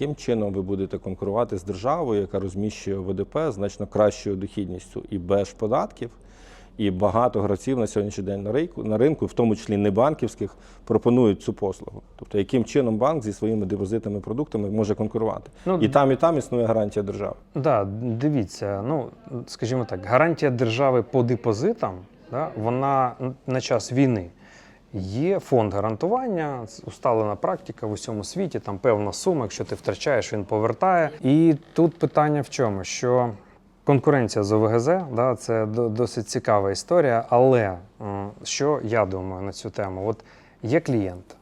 яким чином ви будете конкурувати з державою, яка розміщує ВДП значно кращою дохідністю і без податків. І багато гравців на сьогоднішній день на ринку, на ринку, в тому числі не банківських, пропонують цю послугу. Тобто, яким чином банк зі своїми депозитними продуктами може конкурувати. Ну, і там, і там існує гарантія держави. Да, дивіться, ну скажімо так, гарантія держави по депозитам, да, вона на час війни. Є фонд гарантування, усталена практика в усьому світі, там певна сума, якщо ти втрачаєш, він повертає. І тут питання в чому? Що конкуренція з ОВГЗ, да, це досить цікава історія. Але е, що я думаю на цю тему? От є клієнт,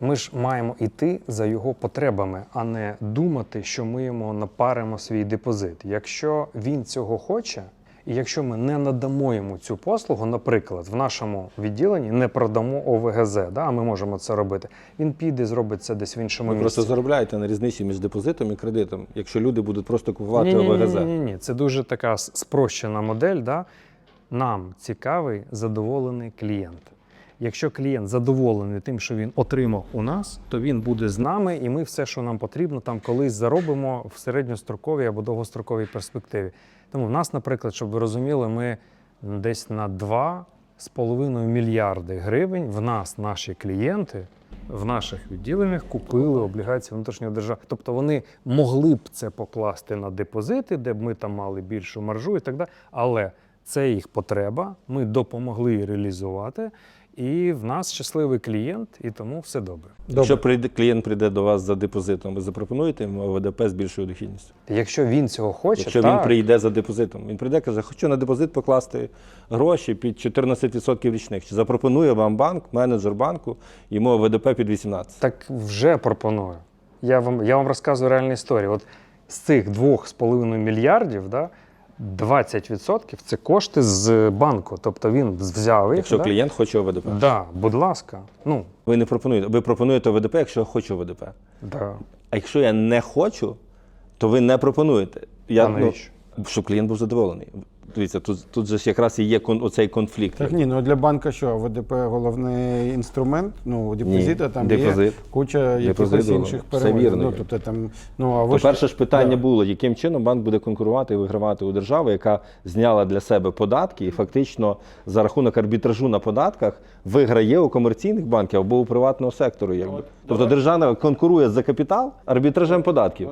ми ж маємо йти за його потребами, а не думати, що ми йому напаримо свій депозит. Якщо він цього хоче, і якщо ми не надамо йому цю послугу, наприклад, в нашому відділенні не продамо ОВГЗ, да, а ми можемо це робити. Він піде, зробить це десь в іншому Ви місці. просто заробляєте на різниці між депозитом і кредитом, якщо люди будуть просто купувати ні, ні, ОВГЗ. ні, ні, ні. Це дуже така спрощена модель. Да? Нам цікавий задоволений клієнт. Якщо клієнт задоволений тим, що він отримав у нас, то він буде з нами, і ми все, що нам потрібно, там колись заробимо в середньостроковій або довгостроковій перспективі. Тому в нас, наприклад, щоб ви розуміли, ми десь на 2,5 мільярди гривень в нас наші клієнти в наших відділеннях купили облігації внутрішнього держави. Тобто вони могли б це покласти на депозити, де б ми там мали більшу маржу і так далі. Але це їх потреба. Ми допомогли її реалізувати. І в нас щасливий клієнт, і тому все добре. Якщо прийде клієнт прийде до вас за депозитом, ви запропонуєте йому ОВДП з більшою дохідністю. Якщо він цього хоче, Якщо так, він прийде за депозитом, він прийде каже, хочу на депозит покласти гроші під 14% річних. Чи запропонує вам банк, менеджер банку, йому ОВДП під 18%? так вже пропоную. Я вам, я вам розказую реальну історію. От з цих 2,5 мільярдів, да, 20% це кошти з банку. Тобто він взяв їх. Якщо да, клієнт хоче ОВДП. Да, будь ласка. Ну, Ви не пропонуєте. Ви пропонуєте ОВДП, якщо я хочу ОВДП. да. А якщо я не хочу, то ви не пропонуєте. Я, А навіщо? ну, щоб клієнт був задоволений. Дивіться, тут, тут же ж якраз і є кон, оцей конфлікт. Так ні, ну для банка що? ВДП головний інструмент, ну, депозита там депозит. є куча якихось інших все Ну, тобто, там, ну, а ви То ж- перше ж питання Да. було, яким чином банк буде конкурувати і вигравати у держави, яка зняла для себе податки і фактично за рахунок арбітражу на податках виграє у комерційних банків або у приватного сектору. Якби. Тобто держава конкурує за капітал арбітражем податків.